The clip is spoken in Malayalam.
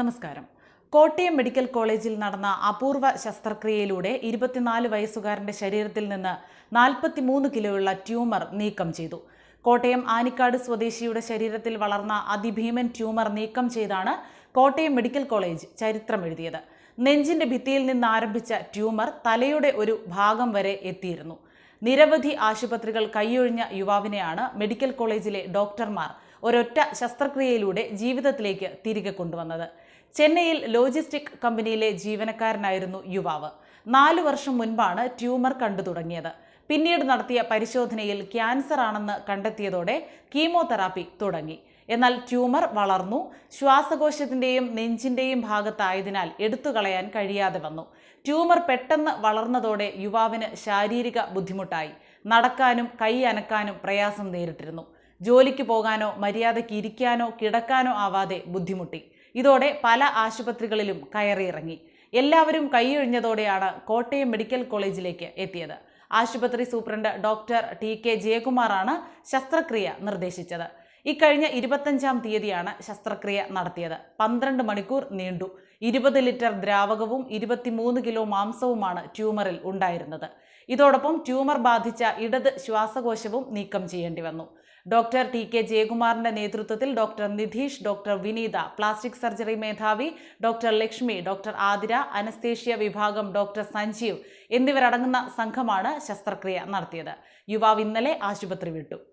നമസ്കാരം. കോട്ടയം മെഡിക്കൽ കോളേജിൽ നടന്ന അപൂർവ ശസ്ത്രക്രിയയിലൂടെ ഇരുപത്തിനാല് വയസ്സുകാരന്റെ ശരീരത്തിൽ നിന്ന് നാൽപ്പത്തിമൂന്ന് കിലോയുള്ള ട്യൂമർ നീക്കം ചെയ്തു. കോട്ടയം ആനിക്കാട് സ്വദേശിയുടെ ശരീരത്തിൽ വളർന്ന അതിഭീമൻ ട്യൂമർ നീക്കം ചെയ്താണ് കോട്ടയം മെഡിക്കൽ കോളേജ് ചരിത്രമെഴുതിയത്. നെഞ്ചിന്റെ ഭിത്തിയിൽ നിന്ന് ആരംഭിച്ച ട്യൂമർ തലയുടെ ഒരു ഭാഗം വരെ എത്തിയിരുന്നു. നിരവധി ആശുപത്രികൾ കൈയൊഴിഞ്ഞ യുവാവിനെയാണ് മെഡിക്കൽ കോളേജിലെ ഡോക്ടർമാർ ഒരൊറ്റ ശസ്ത്രക്രിയയിലൂടെ ജീവിതത്തിലേക്ക് തിരികെ കൊണ്ടുവന്നത്. ചെന്നൈയിൽ ലോജിസ്റ്റിക് കമ്പനിയിലെ ജീവനക്കാരനായിരുന്നു യുവാവ്. നാലു വർഷം മുൻപാണ് ട്യൂമർ കണ്ടു തുടങ്ങിയത്. പിന്നീട് നടത്തിയ പരിശോധനയിൽ ക്യാൻസർ ആണെന്ന് കണ്ടെത്തിയതോടെ കീമോതെറാപ്പി തുടങ്ങി. എന്നാൽ ട്യൂമർ വളർന്നു ശ്വാസകോശത്തിന്റെയും നെഞ്ചിന്റെയും ഭാഗത്തായതിനാൽ എടുത്തുകളയാൻ കഴിയാതെ വന്നു. ട്യൂമർ പെട്ടെന്ന് വളർന്നതോടെ യുവാവിന് ശാരീരിക ബുദ്ധിമുട്ടായി. നടക്കാനും കൈ അനക്കാനും പ്രയാസം നേരിട്ടിരുന്നു. ജോലിക്ക് പോകാനോ മര്യാദയ്ക്ക് ഇരിക്കാനോ കിടക്കാനോ ആവാതെ ബുദ്ധിമുട്ടി. ഇതോടെ പല ആശുപത്രികളിലും കയറിയിറങ്ങി. എല്ലാവരും കൈയൊഴിഞ്ഞതോടെയാണ് കോട്ടയം മെഡിക്കൽ കോളേജിലേക്ക് എത്തിയത്. ആശുപത്രി സൂപ്രണ്ട് ഡോക്ടർ ടി കെ ജയകുമാറാണ് ശസ്ത്രക്രിയ നിർദ്ദേശിച്ചത്. ഇക്കഴിഞ്ഞ ഇരുപത്തഞ്ചാം തീയതിയാണ് ശസ്ത്രക്രിയ നടത്തിയത്. പന്ത്രണ്ട് മണിക്കൂർ നീണ്ടു. ഇരുപത് ലിറ്റർ ദ്രാവകവും ഇരുപത്തിമൂന്ന് കിലോ മാംസവുമാണ് ട്യൂമറിൽ ഉണ്ടായിരുന്നത്. ഇതോടൊപ്പം ട്യൂമർ ബാധിച്ച ഇടത് ശ്വാസകോശവും നീക്കം ചെയ്യേണ്ടി വന്നു. ഡോക്ടർ ടി കെ ജയകുമാറിന്റെ നേതൃത്വത്തിൽ doctor Nidheesh doctor Vineetha plastic surgery മേധാവി doctor Lakshmi doctor Athira anaesthesia വിഭാഗം ഡോക്ടർ സഞ്ജീവ് എന്നിവരടങ്ങുന്ന സംഘമാണ് ശസ്ത്രക്രിയ നടത്തിയത്. യുവാവ് ഇന്നലെ ആശുപത്രി വിട്ടു.